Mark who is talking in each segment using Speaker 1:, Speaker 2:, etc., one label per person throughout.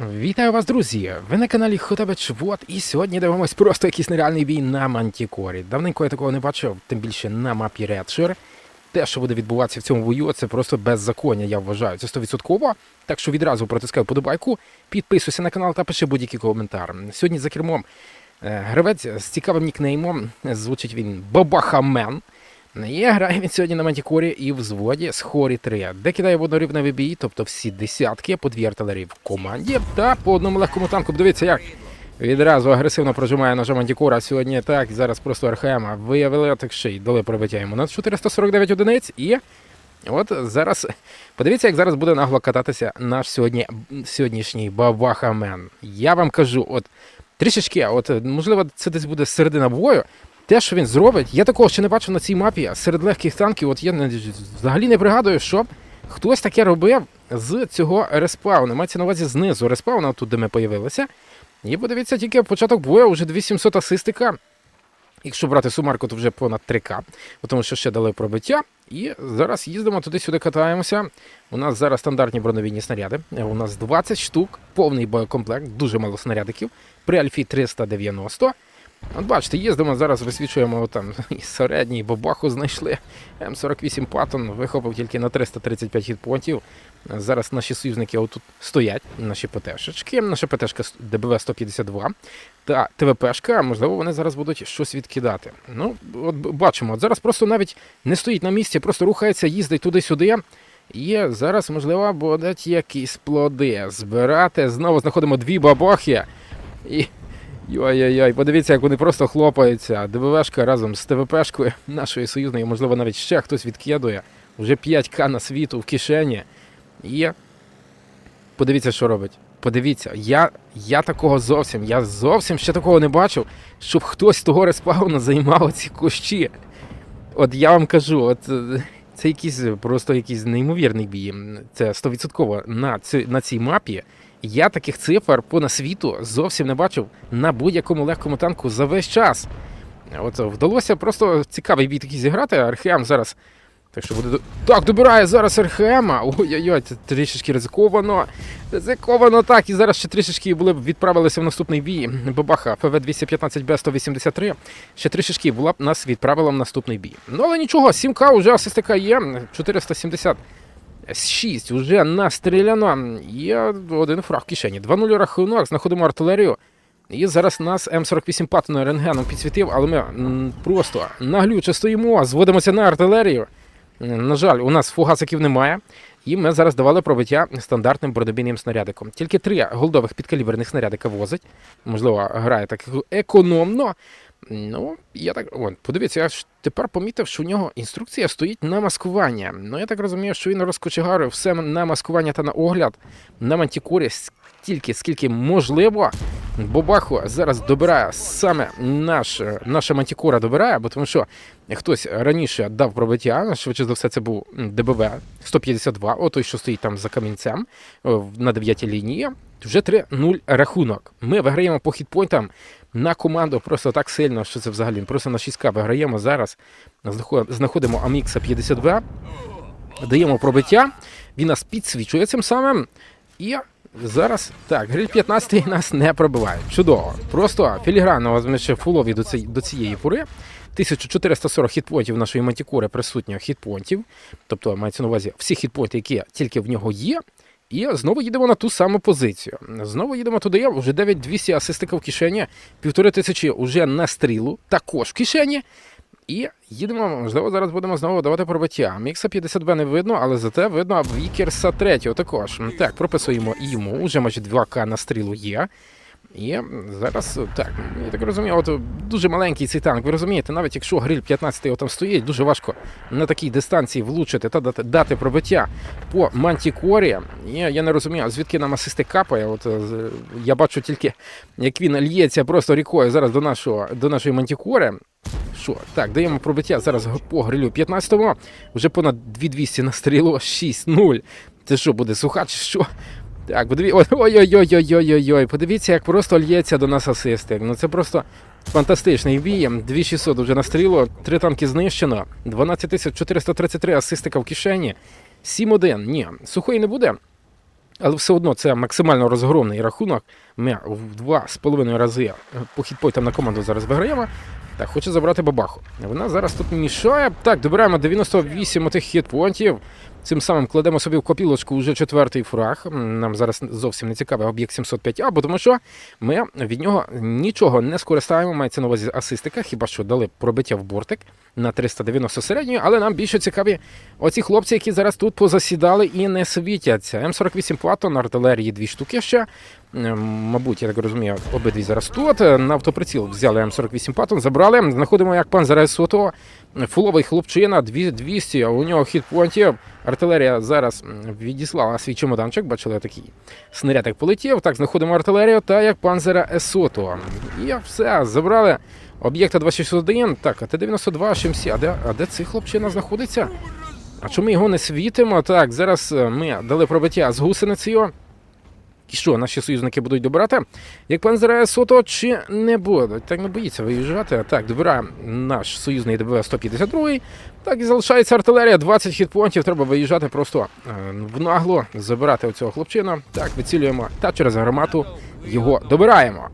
Speaker 1: Вітаю вас, друзі! Ви на каналі Хотабеч Вот, і сьогодні дивимось просто якийсь нереальний бій на Мантікорі. Давненько я такого не бачив, тим більше на мапі Редшир. Те, що буде відбуватися в цьому бою, це просто беззаконня, я вважаю. Це 100%. Так що відразу протискаю подобайку, підписуйся на канал та пиши будь-який коментар. Сьогодні за кермом е, гравець з цікавим нікнеймом. Звучить він Бабахамен. І грає він сьогодні на Мантікорі і в зводі з Хорі 3, де кидає в однорівневий бій, тобто всі десятки по дві артилерії в команді та по одному легкому танку. Подивіться, як відразу агресивно прожимає наша Мантікора. Сьогодні так, зараз просто РХМ виявили, так ще й дали пробиття йому на 449 одиниць. І от зараз подивіться, як зараз буде нагло кататися наш сьогодні, сьогоднішній Бабахамен. Я вам кажу, от трішечки, от можливо, це десь буде середина бою. Те, що він зробить, я такого ще не бачив на цій мапі серед легких танків. От я взагалі не пригадую, що хтось таке робив з цього респауну. Мається на увазі знизу респауна, тут де ми появилися. І подивіться, тільки початок бою, вже 2700 асистика. Якщо брати сумарку, то вже понад 3К, тому що ще дали пробиття. І зараз їздимо туди-сюди, катаємося. У нас зараз стандартні броневійні снаряди. У нас 20 штук, повний боєкомплект, дуже мало снарядиків. При Альфі 390. От бачите, їздимо зараз, висвічуємо там і середній бабаху знайшли. М48 Паттон вихопив тільки на 335 хітпонтів. Зараз наші союзники отут стоять, наші ПТшечки, наша ПТшка ДБВ 152 та ТВПшка, можливо, вони зараз будуть щось відкидати. Ну, от бачимо, от зараз просто навіть не стоїть на місці, просто рухається, їздить туди-сюди. І зараз, можливо, будуть якісь плоди збирати. Знову знаходимо дві бабахи. І Йой-йой-йой, подивіться, як вони просто хлопаються. ДБВшка разом з ТВПшкою нашої союзної, можливо, навіть ще хтось відкидує. Вже 5К на світу в кишені. І подивіться, що робить. Подивіться, я я такого зовсім, я зовсім ще такого не бачив, щоб хтось того респауна займав ці кущі. От я вам кажу, от е, це якийсь просто якийсь неймовірний бій. Це 100% на, на цій мапі. Я таких цифр по світу зовсім не бачив на будь-якому легкому танку за весь час. От вдалося просто цікавий бій такий зіграти. Археам зараз. Так що буде. Так, добирає зараз Археама. Ой-ой-ой, це трішечки ризиковано. Ризиковано так. І зараз ще трішечки були б відправилися в наступний бій. Бабаха ФВ 215 Б 183. Ще трішечки була б нас відправила в наступний бій. Ну але нічого, 7К вже асистика є. 470. 6 уже настріляно. Є один фраг в кишені. 2-0 рахунок, знаходимо артилерію. І зараз нас М48 Паттона рентгеном підсвітив, але ми просто наглюче стоїмо, зводимося на артилерію. На жаль, у нас фугасиків немає. І ми зараз давали пробиття стандартним бронебійним снарядиком. Тільки три голдових підкаліберних снарядика возить. Можливо, грає так економно. Ну, я так. О, подивіться, я ж тепер помітив, що у нього інструкція стоїть на маскування. Ну, я так розумію, що він розкочегарив все на маскування та на огляд на мантікорі стільки, скільки можливо. Бобаху зараз добирає саме наш, наша мантікора добирає, бо тому що хтось раніше дав пробиття, швидше за все, це був ДБВ 152, о той, що стоїть там за камінцем на 9 лінії. Вже 3-0 рахунок. Ми виграємо по хітпойнтам на команду просто так сильно, що це взагалі просто на 6К виграємо зараз. Знаходимо Амікса 52, даємо пробиття, він нас підсвічує цим самим. І зараз так, гриль 15 нас не пробиває. Чудово. Просто філігранно ми ще фулові до, цієї- до цієї пори. 1440 хітпонтів нашої мантікори присутньо хітпонтів. Тобто мається на увазі всі хітпонти, які тільки в нього є. І знову їдемо на ту саму позицію. Знову їдемо туди, вже 9200 асистика в кишені, півтори тисячі вже на стрілу, також в кишені. І їдемо, можливо, зараз будемо знову давати пробиття. Мікса 50Б не видно, але зате видно Вікерса 3 також. Так, прописуємо йому, вже майже 2К на стрілу є. І зараз так, я так розумію, от дуже маленький цей танк. Ви розумієте, навіть якщо гриль 15 там стоїть, дуже важко на такій дистанції влучити та дати, дати пробиття по мантікорі. І я не розумію, звідки нам асисти капає. От е, я бачу тільки, як він л'ється просто рікою зараз до нашого до нашої мантікори. Що? Так, даємо пробиття зараз по грилю 15-го. Вже понад 2200 на стрілу, 6-0. Це що, буде суха чи що? Так, подивіться. Ой-ой-ой-ой-ой-ой-ой. Подивіться, як просто л'ється до нас асисти. Ну це просто фантастичний бій. 2600 вже на стрілу, три танки знищено, 12433 асистика в кишені. 7-1. Ні, сухої не буде. Але все одно це максимально розгромний рахунок. Ми в два з половиною рази е, по хітпойтам на команду зараз виграємо. Так, хоче забрати бабаху. Вона зараз тут мішає. Так, добираємо 98 отих хітпоінтів. Цим самим кладемо собі в копілочку вже четвертий фраг. Нам зараз зовсім не цікавий об'єкт 705А, бо тому що ми від нього нічого не скористаємо. Мається на увазі асистика, хіба що дали пробиття в бортик на 390 середньої, але нам більше цікаві оці хлопці, які зараз тут позасідали і не світяться. М48 Платон, артилерії дві штуки ще. Ем, Мабуть, я так розумію, обидві зараз тут. На автоприціл взяли М48 Паттон, забрали. Знаходимо як пан зараз Сото. Фуловий хлопчина, дві- 200, а у нього хітпонтів. Артилерія зараз відіслала свій чемоданчик, бачили такий снаряд полетів. Так, знаходимо артилерію та як панзера Есото. І все, забрали об'єкта 261. Так, а Т-92 Шимсі. А де, а де цей хлопчина знаходиться? А чому його не світимо? Так, зараз е, ми дали пробиття з гусеницею. І що, наші союзники будуть добирати? Як пан Сото чи не будуть? Так не боїться виїжджати. Так, добирає наш союзний ДБ-152. Так і залишається артилерія, 20 хітпонтів. Треба виїжджати просто е, в нагло, забирати оцього хлопчина. Так, вицілюємо та через гармату його добираємо.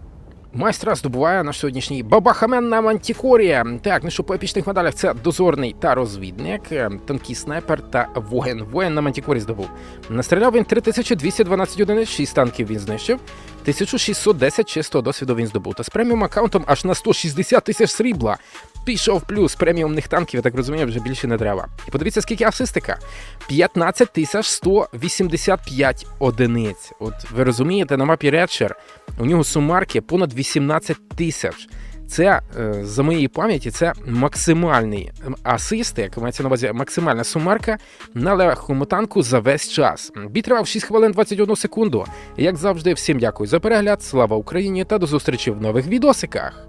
Speaker 1: Майстра здобуває наш сьогоднішній бабахамен на Мантікорі. Так, ну що по епічних медалях це дозорний та розвідник, е, тонкий снайпер та воїн. Воїн на Мантікорі здобув. Настріляв він 3212 одиниць, 6 танків він знищив, 1610 чистого досвіду він здобув. Та з преміум аккаунтом аж на 160 тисяч срібла. Пішов плюс преміумних танків, я так розумію, вже більше не треба. І подивіться, скільки асистика. 15 тисяч 185 одиниць. От ви розумієте, на мапі Редшер у нього сумарки понад 18 тисяч. Це е, за моєї пам'яті, це максимальний асист, як мається на увазі максимальна сумарка на легкому танку за весь час. Бій тривав 6 хвилин 21 секунду. Як завжди, всім дякую за перегляд. Слава Україні та до зустрічі в нових відосиках.